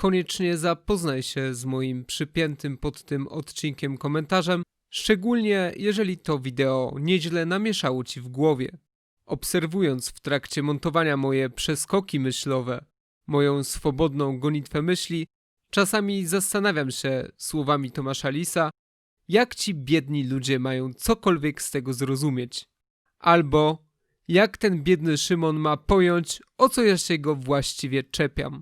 koniecznie zapoznaj się z moim przypiętym pod tym odcinkiem komentarzem, szczególnie jeżeli to wideo nieźle namieszało ci w głowie. Obserwując w trakcie montowania moje przeskoki myślowe, moją swobodną gonitwę myśli, czasami zastanawiam się słowami Tomasza Lisa, jak ci biedni ludzie mają cokolwiek z tego zrozumieć. Albo jak ten biedny Szymon ma pojąć, o co ja się go właściwie czepiam.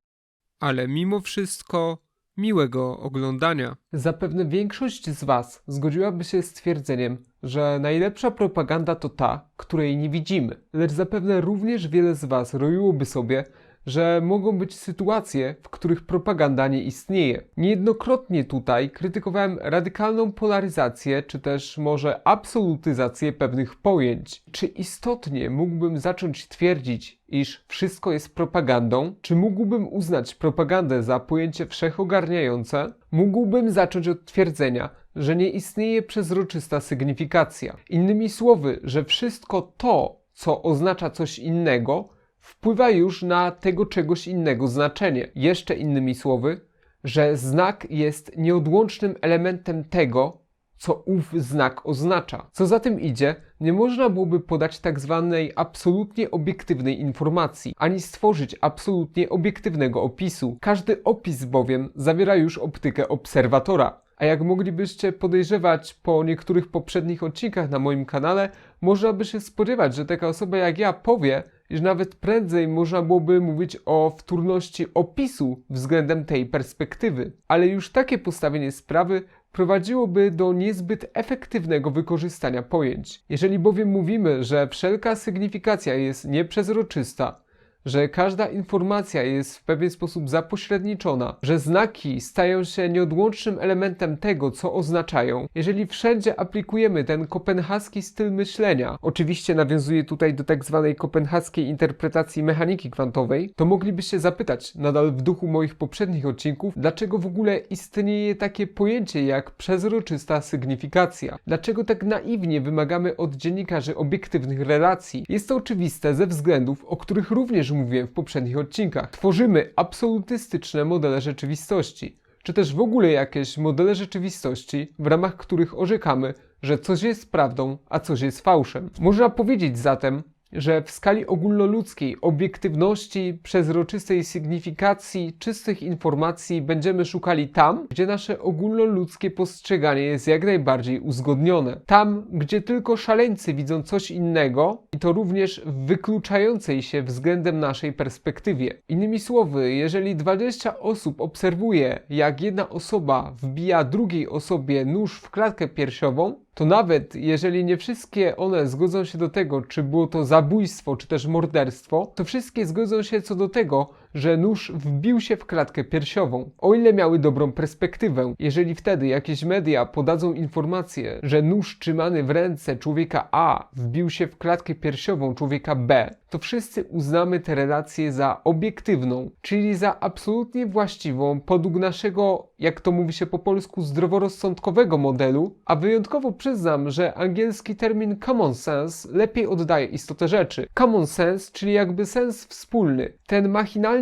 Ale mimo wszystko, miłego oglądania. Zapewne większość z Was zgodziłaby się z twierdzeniem, że najlepsza propaganda to ta, której nie widzimy. Lecz zapewne również wiele z Was roiłoby sobie, że mogą być sytuacje, w których propaganda nie istnieje. Niejednokrotnie tutaj krytykowałem radykalną polaryzację, czy też może absolutyzację pewnych pojęć. Czy istotnie mógłbym zacząć twierdzić, iż wszystko jest propagandą? Czy mógłbym uznać propagandę za pojęcie wszechogarniające? Mógłbym zacząć od twierdzenia, że nie istnieje przezroczysta sygnifikacja. Innymi słowy, że wszystko to, co oznacza coś innego, wpływa już na tego czegoś innego znaczenie. Jeszcze innymi słowy, że znak jest nieodłącznym elementem tego, co ów znak oznacza. Co za tym idzie, nie można byłoby podać tak zwanej absolutnie obiektywnej informacji, ani stworzyć absolutnie obiektywnego opisu. Każdy opis bowiem zawiera już optykę obserwatora. A jak moglibyście podejrzewać po niektórych poprzednich odcinkach na moim kanale, można by się spodziewać, że taka osoba jak ja powie, iż nawet prędzej można byłoby mówić o wtórności opisu względem tej perspektywy. Ale już takie postawienie sprawy prowadziłoby do niezbyt efektywnego wykorzystania pojęć. Jeżeli bowiem mówimy, że wszelka sygnifikacja jest nieprzezroczysta, że każda informacja jest w pewien sposób zapośredniczona, że znaki stają się nieodłącznym elementem tego, co oznaczają. Jeżeli wszędzie aplikujemy ten kopenhaski styl myślenia, oczywiście nawiązuje tutaj do tak zwanej kopenhaskiej interpretacji mechaniki kwantowej, to moglibyście zapytać, nadal w duchu moich poprzednich odcinków, dlaczego w ogóle istnieje takie pojęcie jak przezroczysta sygnifikacja? Dlaczego tak naiwnie wymagamy od dziennikarzy obiektywnych relacji? Jest to oczywiste ze względów, o których również mówiłem w poprzednich odcinkach. Tworzymy absolutystyczne modele rzeczywistości, czy też w ogóle jakieś modele rzeczywistości, w ramach których orzekamy, że coś jest prawdą, a coś jest fałszem. Można powiedzieć zatem, że w skali ogólnoludzkiej obiektywności, przezroczystej sygnifikacji, czystych informacji będziemy szukali tam, gdzie nasze ogólnoludzkie postrzeganie jest jak najbardziej uzgodnione. Tam, gdzie tylko szaleńcy widzą coś innego i to również w wykluczającej się względem naszej perspektywie. Innymi słowy, jeżeli 20 osób obserwuje, jak jedna osoba wbija drugiej osobie nóż w klatkę piersiową, to nawet jeżeli nie wszystkie one zgodzą się do tego, czy było to zabójstwo, czy też morderstwo, to wszystkie zgodzą się co do tego, że nóż wbił się w klatkę piersiową, o ile miały dobrą perspektywę. Jeżeli wtedy jakieś media podadzą informację, że nóż trzymany w ręce człowieka A wbił się w klatkę piersiową człowieka B, to wszyscy uznamy tę relację za obiektywną, czyli za absolutnie właściwą podług naszego, jak to mówi się po polsku, zdroworozsądkowego modelu, a wyjątkowo przyznam, że angielski termin common sense lepiej oddaje istotę rzeczy. Common sense, czyli jakby sens wspólny, ten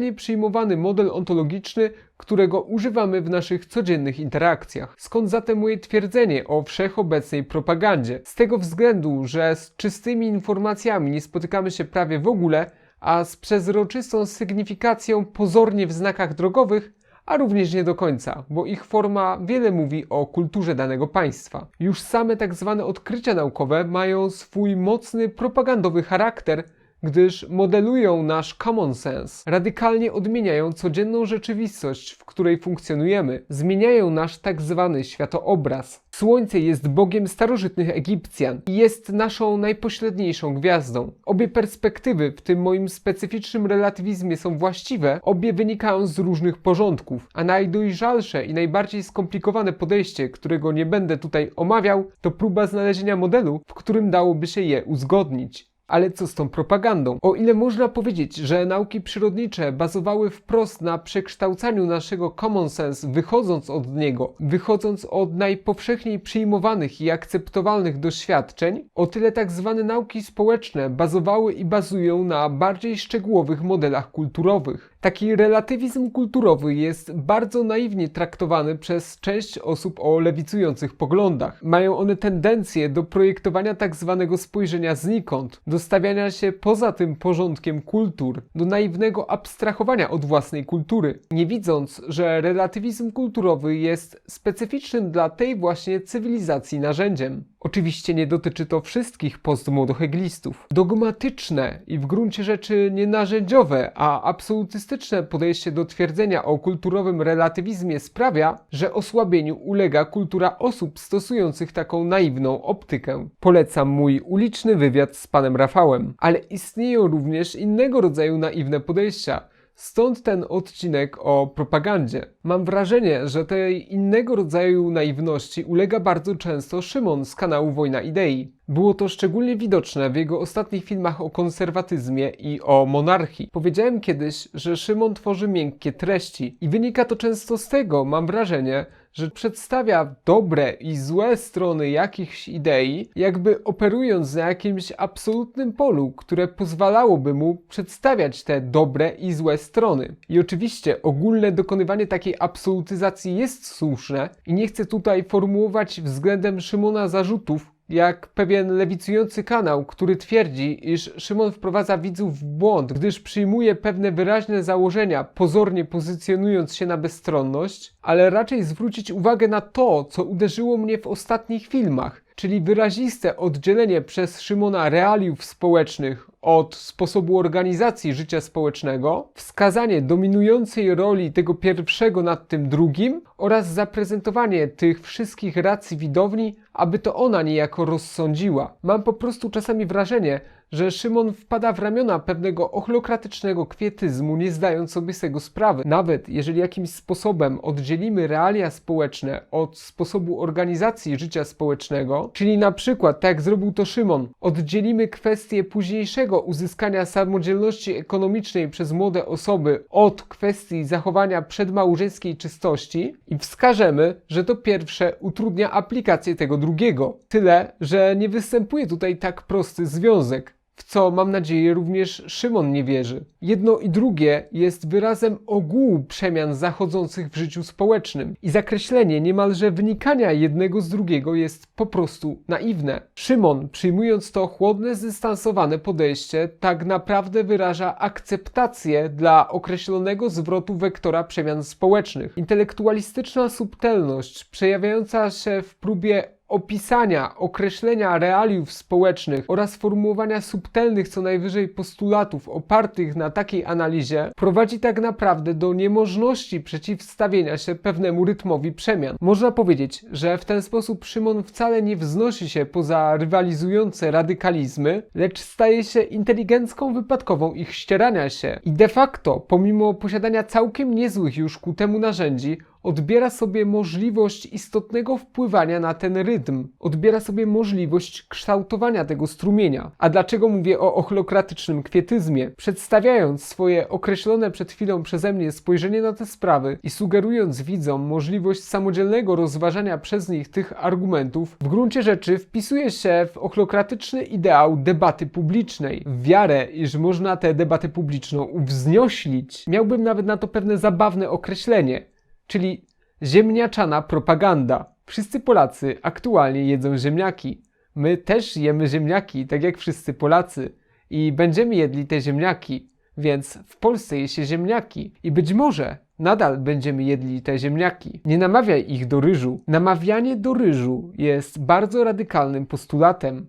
machinalnie przyjmowany model ontologiczny, którego używamy w naszych codziennych interakcjach. Skąd zatem moje twierdzenie o wszechobecnej propagandzie? Z tego względu, że z czystymi informacjami nie spotykamy się prawie w ogóle, a z przezroczystą sygnifikacją pozornie w znakach drogowych a również nie do końca, bo ich forma wiele mówi o kulturze danego państwa. Już same tak zwane odkrycia naukowe mają swój mocny propagandowy charakter, gdyż modelują nasz common sense, radykalnie odmieniają codzienną rzeczywistość, w której funkcjonujemy, zmieniają nasz tak zwany światoobraz. Słońce jest bogiem starożytnych Egipcjan i jest naszą najpośredniejszą gwiazdą. Obie perspektywy w tym moim specyficznym relatywizmie są właściwe, obie wynikają z różnych porządków, a najdojrzalsze i najbardziej skomplikowane podejście, którego nie będę tutaj omawiał, to próba znalezienia modelu, w którym dałoby się je uzgodnić. Ale co z tą propagandą? O ile można powiedzieć, że nauki przyrodnicze bazowały wprost na przekształcaniu naszego common sense, wychodząc od niego, wychodząc od najpowszechniej przyjmowanych i akceptowalnych doświadczeń, o tyle tak zwane nauki społeczne bazowały i bazują na bardziej szczegółowych modelach kulturowych. Taki relatywizm kulturowy jest bardzo naiwnie traktowany przez część osób o lewicujących poglądach. Mają one tendencję do projektowania tak zwanego spojrzenia znikąd, do stawiania się poza tym porządkiem kultur, do naiwnego abstrahowania od własnej kultury, nie widząc, że relatywizm kulturowy jest specyficznym dla tej właśnie cywilizacji narzędziem. Oczywiście nie dotyczy to wszystkich postmłodoheglistów. Dogmatyczne i w gruncie rzeczy nie narzędziowe, a absolutystyczne podejście do twierdzenia o kulturowym relatywizmie sprawia, że osłabieniu ulega kultura osób stosujących taką naiwną optykę. Polecam mój uliczny wywiad z panem Rafałem, ale istnieją również innego rodzaju naiwne podejścia Stąd ten odcinek o propagandzie. Mam wrażenie, że tej innego rodzaju naiwności ulega bardzo często Szymon z kanału Wojna Idei. Było to szczególnie widoczne w jego ostatnich filmach o konserwatyzmie i o monarchii. Powiedziałem kiedyś, że Szymon tworzy miękkie treści i wynika to często z tego, mam wrażenie, że przedstawia dobre i złe strony jakichś idei, jakby operując na jakimś absolutnym polu, które pozwalałoby mu przedstawiać te dobre i złe strony. I oczywiście ogólne dokonywanie takiej absolutyzacji jest słuszne i nie chcę tutaj formułować względem Szymona zarzutów, jak pewien lewicujący kanał, który twierdzi, iż Szymon wprowadza widzów w błąd, gdyż przyjmuje pewne wyraźne założenia, pozornie pozycjonując się na bezstronność, ale raczej zwrócić uwagę na to, co uderzyło mnie w ostatnich filmach, czyli wyraziste oddzielenie przez Szymona realiów społecznych od sposobu organizacji życia społecznego, wskazanie dominującej roli tego pierwszego nad tym drugim oraz zaprezentowanie tych wszystkich racji widowni, aby to ona niejako rozsądziła. Mam po prostu czasami wrażenie, że Szymon wpada w ramiona pewnego ochlokratycznego kwietyzmu, nie zdając sobie z tego sprawy. Nawet jeżeli jakimś sposobem oddzielimy realia społeczne od sposobu organizacji życia społecznego, czyli na przykład, tak jak zrobił to Szymon, oddzielimy kwestię późniejszego uzyskania samodzielności ekonomicznej przez młode osoby od kwestii zachowania przedmałżeńskiej czystości i wskażemy, że to pierwsze utrudnia aplikację tego drugiego. Tyle, że nie występuje tutaj tak prosty związek w co mam nadzieję również Szymon nie wierzy. Jedno i drugie jest wyrazem ogółu przemian zachodzących w życiu społecznym i zakreślenie niemalże wynikania jednego z drugiego jest po prostu naiwne. Szymon, przyjmując to chłodne, zdystansowane podejście, tak naprawdę wyraża akceptację dla określonego zwrotu wektora przemian społecznych. Intelektualistyczna subtelność przejawiająca się w próbie opisania, określenia realiów społecznych oraz formułowania subtelnych co najwyżej postulatów opartych na takiej analizie prowadzi tak naprawdę do niemożności przeciwstawienia się pewnemu rytmowi przemian. Można powiedzieć, że w ten sposób Szymon wcale nie wznosi się poza rywalizujące radykalizmy, lecz staje się inteligencką wypadkową ich ścierania się i de facto, pomimo posiadania całkiem niezłych już ku temu narzędzi, odbiera sobie możliwość istotnego wpływania na ten rytm, odbiera sobie możliwość kształtowania tego strumienia. A dlaczego mówię o ochlokratycznym kwietyzmie? Przedstawiając swoje określone przed chwilą przeze mnie spojrzenie na te sprawy i sugerując widzom możliwość samodzielnego rozważania przez nich tych argumentów, w gruncie rzeczy wpisuje się w ochlokratyczny ideał debaty publicznej, w wiarę, iż można tę debatę publiczną uwznioślić. Miałbym nawet na to pewne zabawne określenie czyli ziemniaczana propaganda. Wszyscy Polacy aktualnie jedzą ziemniaki. My też jemy ziemniaki, tak jak wszyscy Polacy. I będziemy jedli te ziemniaki, więc w Polsce je się ziemniaki. I być może nadal będziemy jedli te ziemniaki. Nie namawiaj ich do ryżu. Namawianie do ryżu jest bardzo radykalnym postulatem,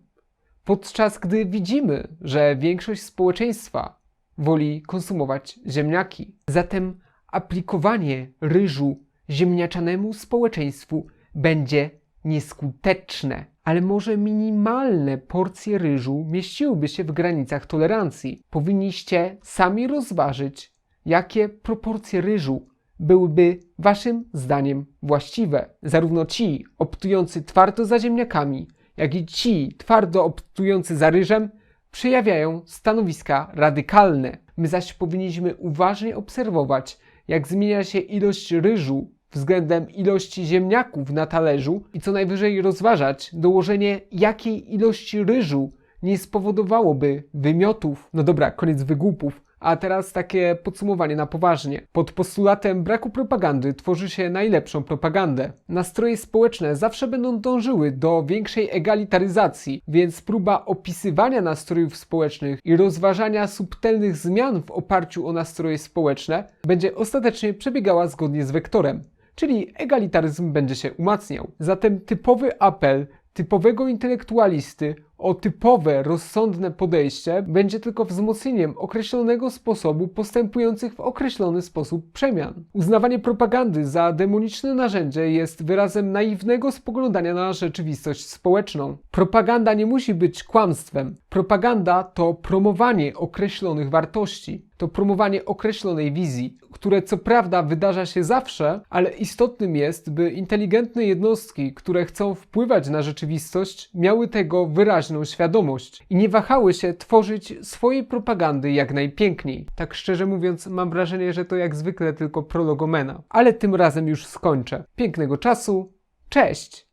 podczas gdy widzimy, że większość społeczeństwa woli konsumować ziemniaki. Zatem aplikowanie ryżu ziemniaczanemu społeczeństwu będzie nieskuteczne, ale może minimalne porcje ryżu mieściłyby się w granicach tolerancji. Powinniście sami rozważyć, jakie proporcje ryżu byłyby waszym zdaniem właściwe. Zarówno ci optujący twardo za ziemniakami, jak i ci twardo optujący za ryżem przejawiają stanowiska radykalne. My zaś powinniśmy uważnie obserwować, jak zmienia się ilość ryżu względem ilości ziemniaków na talerzu i co najwyżej rozważać dołożenie jakiej ilości ryżu nie spowodowałoby wymiotów. No dobra, koniec wygłupów. A teraz takie podsumowanie na poważnie. Pod postulatem braku propagandy tworzy się najlepszą propagandę. Nastroje społeczne zawsze będą dążyły do większej egalitaryzacji, więc próba opisywania nastrojów społecznych i rozważania subtelnych zmian w oparciu o nastroje społeczne będzie ostatecznie przebiegała zgodnie z wektorem czyli egalitaryzm będzie się umacniał. Zatem typowy apel typowego intelektualisty o typowe, rozsądne podejście będzie tylko wzmocnieniem określonego sposobu postępujących w określony sposób przemian. Uznawanie propagandy za demoniczne narzędzie jest wyrazem naiwnego spoglądania na rzeczywistość społeczną. Propaganda nie musi być kłamstwem. Propaganda to promowanie określonych wartości, to promowanie określonej wizji, które co prawda wydarza się zawsze, ale istotnym jest, by inteligentne jednostki, które chcą wpływać na rzeczywistość, miały tego wyraźną świadomość i nie wahały się tworzyć swojej propagandy jak najpiękniej. Tak szczerze mówiąc, mam wrażenie, że to jak zwykle tylko prologomena. Ale tym razem już skończę. Pięknego czasu. Cześć!